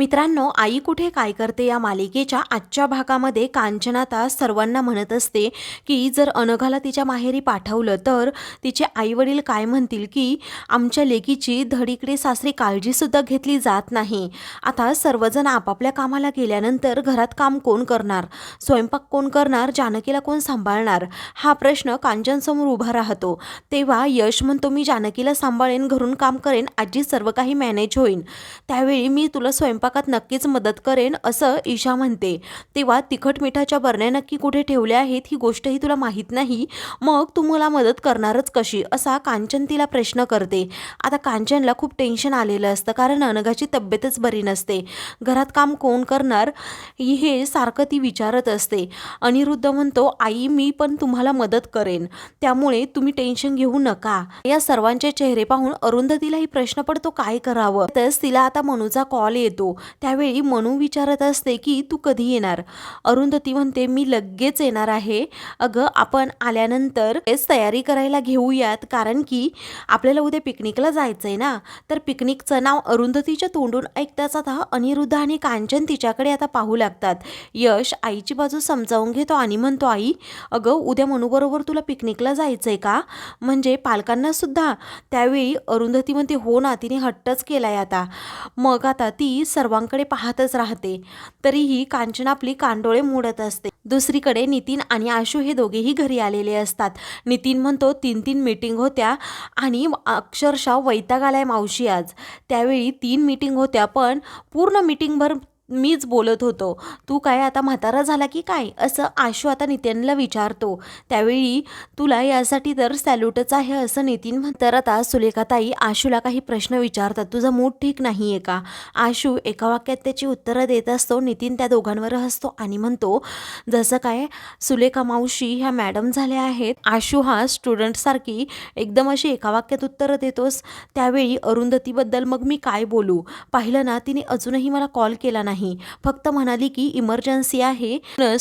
मित्रांनो आई कुठे काय करते या मालिकेच्या आजच्या भागामध्ये कांचनाता सर्वांना म्हणत असते की जर अनघाला तिच्या माहेरी पाठवलं तर तिचे आईवडील काय म्हणतील की आमच्या लेकीची धडीकडे सासरी काळजीसुद्धा घेतली जात नाही. आता सर्वजण आपापल्या कामाला गेल्यानंतर घरात काम कोण करणार? स्वयंपाक कोण करणार? जानकीला कोण सांभाळणार? हा प्रश्न कांचनसमोर उभा राहतो. तेव्हा यश म्हणतो मी जानकीला सांभाळेन घरून काम करेन आजी सर्व काही मॅनेज होईन. त्यावेळी मी तुला स्वयंपाक स्वयंपाकात नक्कीच मदत करेन असं ईशा म्हणते. तेव्हा तिखट मिठाच्या बरण्या नक्की कुठे ठेवल्या आहेत ही गोष्टही तुला माहीत नाही. मग तू मला मदत करणारच कशी? असा कांचन तिला प्रश्न करते. आता कांचनला खूप टेन्शन आलेलं असतं कारण अनघाची तब्येतच बरी नसते. घरात काम कोण करणार हे सारखं ती विचारत असते. अनिरुद्ध म्हणतो आई मी पण तुम्हाला मदत करेन. त्यामुळे तुम्ही टेन्शन घेऊ नका. या सर्वांचे चेहरे पाहून अरुंधतीलाही प्रश्न पडतो काय करावं? तस तिला आता मनूचा कॉल येतो. त्यावेळी मनू विचारत असते की तू कधी येणार? अरुंधती म्हणते मी लगेच येणार आहे. अगं आपण आल्यानंतर तयारी करायला घेऊयात. कारण की आपल्याला उद्या पिकनिकला जायचं आहे ना. तर पिकनिकचं नाव अरुंधतीच्या तोंडून ऐकताच आता अनिरुद्ध आणि कांचन तिच्याकडे आता पाहू लागतात. यश आईची बाजू समजावून घेतो आणि म्हणतो आई अगं उद्या मनूबरोबर तुला पिकनिकला जायचं आहे का? म्हणजे पालकांना सुद्धा. त्यावेळी अरुंधती म्हणते हो ना तिने हट्टच केलाय आता. मग आता ती सर्वांकडे पाहतच राहते. तरीही कांचन आपली कांडोळे मोडत असते. दुसरीकडे नितीन आणि आशू हे दोघेही घरी आलेले असतात. नितीन म्हणतो तीन तीन मीटिंग होत्या आणि अक्षरशः वैताग आलाय मावशी आज. त्यावेळी तीन मीटिंग होत्या पण पूर्ण मीटिंगभर मीच बोलत होतो तू काय आता म्हातारा झाला की काय? असं आशू आता नितीनला विचारतो. त्यावेळी तुला यासाठी तर सॅल्यूटच आहे असं नितीन म्हण तर आता सुलेखाताई आशूला काही प्रश्न विचारतात. तुझा मूड ठीक नाही आहे का? आशू एका वाक्यात त्याची उत्तरं देत असतो. नितीन त्या दोघांवर हसतो आणि म्हणतो जसं काय सुलेखा मावशी ह्या मॅडम झाल्या आहेत आशू हा स्टुडंटसारखी एकदम अशी एका वाक्यात उत्तरं देतोस. त्यावेळी अरुंधतीबद्दल मग मी काय बोलू? पाहिलं ना तिने अजूनही मला कॉल केला नाही. फक्त म्हणाली की इमर्जन्सी आहे.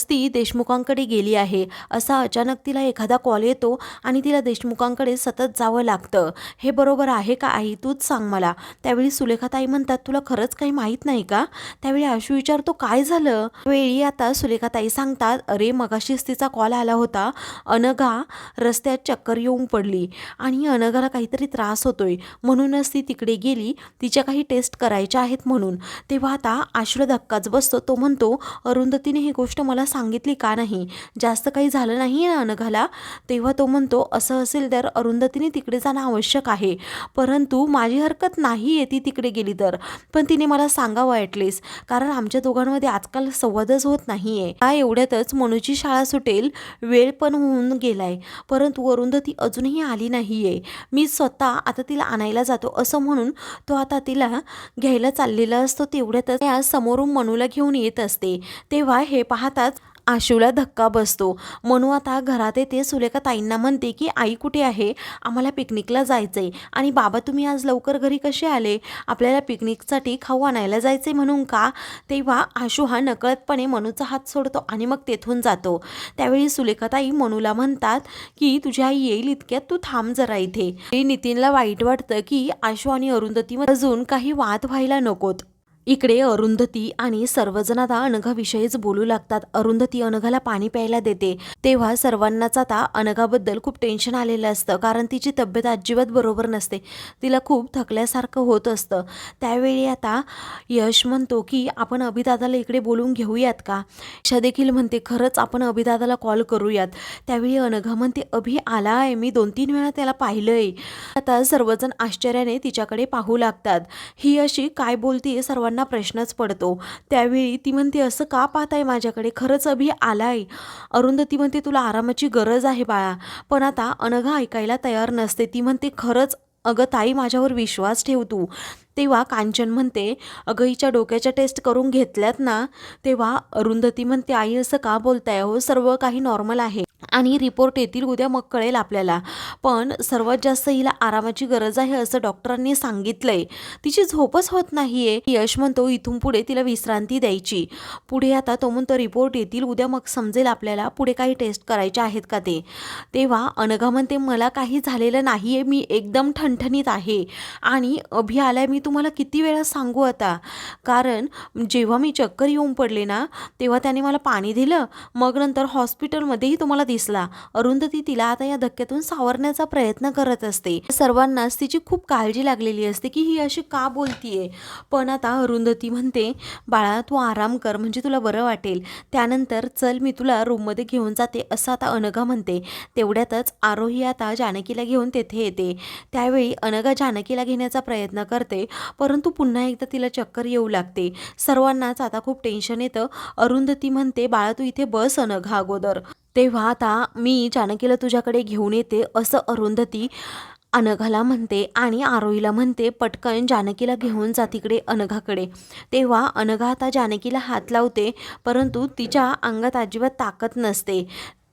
ती देशमुखांकडे गेली आहे. असा अचानक तिला एखादा कॉल येतो आणि तिला देशमुखांकडे सतत जावं लागतं. हे बरोबर आहे का आई? तूच सांग मला. त्यावेळी सुलेखाताई म्हणतात तुला खरंच काही माहीत नाही का? त्यावेळी आशू विचारतो काय झालं? वेळी आता सुलेखाताई सांगतात अरे मगाशीच तिचा कॉल आला होता. अनघा रस्त्यात चक्कर येऊन पडली आणि अनघाला काहीतरी त्रास होतोय. म्हणूनच ती तिकडे गेली. तिच्या काही टेस्ट करायच्या आहेत म्हणून. तेव्हा आता आशूला धक्काच बसतो. तो म्हणतो अरुंधतीने ही गोष्ट मला सांगितली का नाही? जास्त काही झालं नाही ना अनघाला तेव्हा तो म्हणतो असं असेल तर अरुंधतीने तिकडे जाणं आवश्यक आहे. परंतु माझी हरकत नाही आहे ती तिकडे गेली तर. पण तिने मला सांगावं ॲटलिस्ट. कारण आमच्या दोघांमध्ये आजकाल संवादच होत नाही आहे हा एवढ्यातच मनूची शाळा सुटेल. वेळ पण होऊन गेलाय. परंतु अरुंधती अजूनही आली नाही आहे मी स्वतः आता तिला आणायला जातो असं म्हणून तो आता तिला घ्यायला चाललेला असतो. तेवढ्यातच समोर समोरून मनूला घेऊन येत असते. तेव्हा हे पाहताच आशूला धक्का बसतो. मनू आता घरात येते. सुलेखा ताईंना म्हणते की आई कुठे आहे? आम्हाला पिकनिकला जायचं आहे आणि बाबा तुम्ही आज लवकर घरी कसे आले? आपल्याला पिकनिकसाठी खाऊ आणायला जायचे म्हणून का? तेव्हा आशू हा नकळतपणे मनूचा हात सोडतो आणि मग तेथून जातो. त्यावेळी सुलेखाताई मनूला म्हणतात की तुझी आई येईल इतक्यात. तू थांब जरा इथे. हे नितीनला वाईट वाटतं की आशू आणि अरुंधती अजून काही वाद व्हायला नकोत. इकडे अरुंधती आणि सर्वजण आता अनघाविषयीच बोलू लागतात. अरुंधती अनघाला पाणी प्यायला देते. तेव्हा सर्वांनाच आता अनघाबद्दल खूप टेन्शन आलेलं असतं. कारण तिची तब्येत अजिबात बरोबर नसते. तिला खूप थकल्यासारखं होत असतं. त्यावेळी आता यश म्हणतो की आपण अभिदादाला इकडे बोलून घेऊयात का? ईशा देखील म्हणते खरंच आपण अभिदादाला कॉल करूयात. त्यावेळी अनघा म्हणते अभि आला आहे. मी दोन तीन वेळा त्याला पाहिलंय. आता सर्वजण आश्चर्याने तिच्याकडे पाहू लागतात. ही अशी काय बोलती सर्वांना प्रश्नच पडतो. त्यावेळी ती म्हणते असं का पाहताय माझ्याकडे? खरंच अभि आलाय. अरुंधती म्हणते तुला आरामाची गरज आहे बाळा. पण आता अनघा ऐकायला तयार नसते. ती म्हणते खरंच अगं ताई माझ्यावर विश्वास ठेव तू. तेव्हा कांचन म्हणते अगं हिच्या डोक्याच्या टेस्ट करून घेतल्यात ना तेव्हा अरुंधती म्हणते आई असं का बोलताय हो? सर्व काही नॉर्मल आहे. आणि रिपोर्ट येतील उद्या मग कळेल आपल्याला. पण सर्वात जास्त हिला आरामाची गरज आहे असं डॉक्टरांनी सांगितलंय. तिची झोपच होत नाहीये. यश म्हणतो इथून पुढे तिला विश्रांती द्यायची. पुढे आता तो म्हणतो रिपोर्ट येतील उद्या मग समजेल आपल्याला पुढे काही टेस्ट करायचे आहेत का ते. तेव्हा अनघा म्हणते मला काही झालेलं नाही आहे मी एकदम ठणठणीत आहे. आणि अभि आलाय मी मी तुम्हाला किती वेळा सांगू आता? कारण जेव्हा मी चक्कर येऊन पडले ना तेव्हा त्याने मला पाणी दिलं मग नंतर हॉस्पिटलमध्येही तुम्हाला दिसला. अरुंधती तिला आता या धक्क्यातून सावरण्याचा प्रयत्न करत असते. सर्वांनाच तिची खूप काळजी लागलेली असते की ही अशी का बोलतीये? पण आता अरुंधती म्हणते बाळा तू आराम कर म्हणजे तुला बरं वाटेल. त्यानंतर चल मी तुला रूममध्ये घेऊन जाते असं आता अनघा म्हणते. तेवढ्यातच आरोही आता जानकीला घेऊन तेथे येते. त्यावेळी अनघा जानकीला घेण्याचा प्रयत्न करते. परंतु पुन्हा एकदा तिला चक्कर येऊ लागते. सर्वांनाच आता खूप टेन्शन येतं. अरुंधती म्हणते बाळा तू इथे बस अनघा अगोदर. तेव्हा आता मी जानकीला तुझ्याकडे घेऊन येते असं अरुंधती अनघाला म्हणते आणि आरोहीला म्हणते पटकन जानकीला घेऊन जा तिकडे अनघाकडे. तेव्हा अनघा आता जानकीला हात लावते परंतु तिच्या अंगात अजिबात ताकद नसते.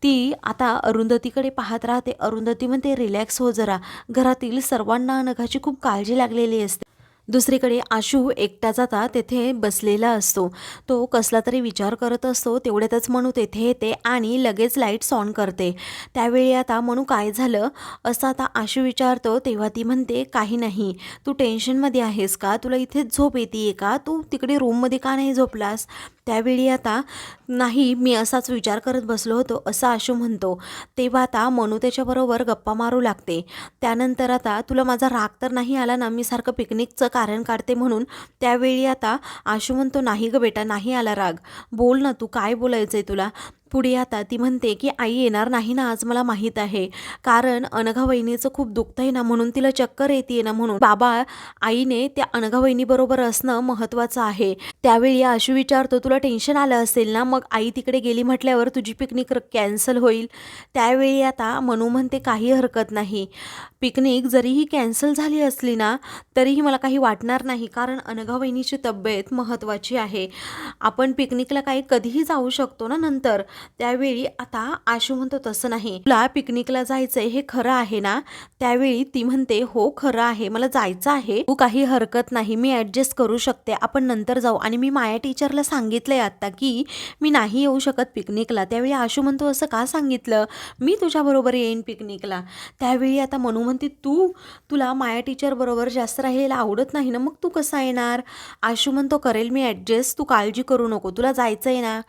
ती आता अरुंधतीकडे पाहत राहते. अरुंधती म्हणते रिलॅक्स हो जरा. घरातील सर्वांना अनघाची खूप काळजी लागलेली असते. दुसरीकडे आशू एकटा जाता तेथे बसलेला असतो. तो कसला तरी विचार करत असतो तेवढ्यातच मनू तेथे येते आणि लगेच लाईट्स ऑन करते. त्यावेळी आता मनू काय झालं? असं आता आशू विचारतो तेव्हा ती म्हणते काही नाही. तू टेन्शनमध्ये आहेस का? तुला इथेच झोप येते का? तू तिकडे रूममध्ये का नाही झोपलास? त्यावेळी आता नाही मी असाच विचार करत बसलो होतो असं आशू म्हणतो. तेव्हा आता मनू त्याच्याबरोबर गप्पा मारू लागते. त्यानंतर आता तुला माझा राग तर नाही आला ना? मी सारखं पिकनिकचं कारण काढते म्हणून त्यावेळी आता आशू म्हणतो नाही ग बेटा नाही आला राग. बोल ना तू काय बोलायचं आहे तुला? पुढे आता ती म्हणते की आई येणार नाही ना आज मला माहीत आहे. कारण अनघा वहिनीचं खूप दुखतं आहे ना म्हणून तिला चक्कर येते ना म्हणून. बाबा आईने त्या अनघा वहिनीबरोबर असणं महत्त्वाचं आहे. त्यावेळी आशू विचारतो तुला टेन्शन आलं असेल ना? मग आई तिकडे गेली म्हटल्यावर तुझी पिकनिक कॅन्सल होईल. त्यावेळी आता मनू म्हणते काही हरकत नाही. पिकनिक जरीही कॅन्सल झाली असली ना तरीही मला काही वाटणार नाही. कारण अनघा वहिनीची तब्येत महत्त्वाची आहे. आपण पिकनिकला काही कधीही जाऊ शकतो ना नंतर. त्यावेळी आता आशू म्हणतो तसं नाही. तुला पिकनिकला जायचंय हे खरं आहे ना? त्यावेळी ती म्हणते हो खरं आहे. मला जायचं आहे. तू काही हरकत नाही. मी ॲडजस्ट करू शकते. आपण नंतर जाऊ. आणि मी माया टीचरला सांगितलंय आता की मी नाही येऊ शकत पिकनिकला. त्यावेळी आशू म्हणतो असं का सांगितलं? मी तुझ्याबरोबर येईन पिकनिकला. त्यावेळी आता मनू म्हणते तू तुला माया टीचर बरोबर जास्त राहायला आवडत नाही ना? मग तू कसा येणार? आशू म्हणतो करेल मी ॲडजस्ट तू काळजी करू नको. तुला जायचं आहे ना?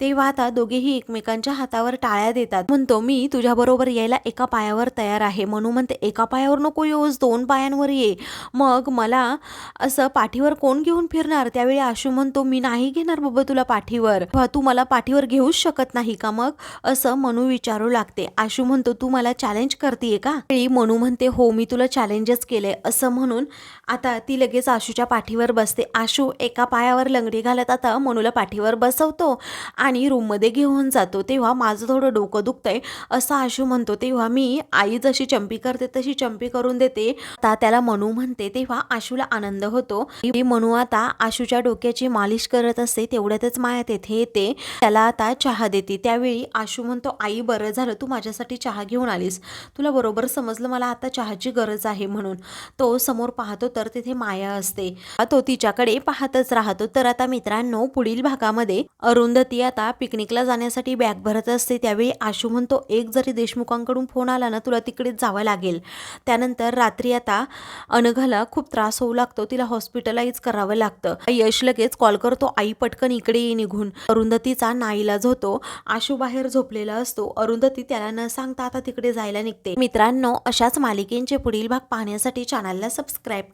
तेव्हा आता दोघेही एकमेकांच्या हातावर टाळ्या देतात. म्हणतो मी तुझ्याबरोबर यायला एका पायावर तयार आहे. म्हणू म्हणते एका पायावर नको येऊस दोन पायांवर ये. मग मला असं पाठीवर कोण घेऊन फिरणार? त्यावेळी आशू म्हणतो मी नाही घेणार बाबा तुला पाठीवर. तू मला पाठीवर घेऊच शकत नाही का मग? असं मनू विचारू लागते. आशू म्हणतो तू मला चॅलेंज करतेय का? मनू म्हणते हो मी तुला चॅलेंजच केलंय असं म्हणून आता ती लगेच आशूच्या पाठीवर बसते. आशू एका पायावर लंगडी घालत आता मनूला पाठीवर बसवतो आणि रूममध्ये घेऊन जातो तेव्हा माझं थोडं डोकं दुखतंय असं आशू म्हणतो. तेव्हा मी आई जशी चंपी करते तशी चंपी करून देते. आता त्याला मनू म्हणते तेव्हा आशूला आनंद होतो. मनू आता आशूच्या डोक्याची मालिश करत असते तेवढ्यातच माया तेथे येते. त्याला आता चहा देते. त्यावेळी आशू म्हणतो आई बरं झालं तू माझ्यासाठी चहा घेऊन आलीस. तुला बरोबर समजलं मला आता चहाची गरज आहे म्हणून. तो समोर पाहतो तर तिथे माया असते. तो तिच्याकडे पाहतच राहतो. तर आता मित्रांनो पुढील भागामध्ये अरुंधती आता पिकनिकला घेण्यासाठी बॅग भरत असते त्यावेळी आशू म्हणतो एक जरी देशमुखांकडून फोन आला ना तुला तिकडेच जावं लागेल. त्यानंतर रात्री आता अनघाला खूप त्रास होऊ लागतो तिला हॉस्पिटलाइज करावं लागतं. यश लगेच कॉल करतो आई पटकन इकडे ये निघून. अरुंधतीचा नाईलाज होतो आशू बाहेर झोपलेला असतो. अरुंधती त्याला न सांगता आता तिकडे जायला निघते. मित्रांनो अशाच मालिकेंचे पुढील भाग पाहण्यासाठी चॅनलला सबस्क्राईब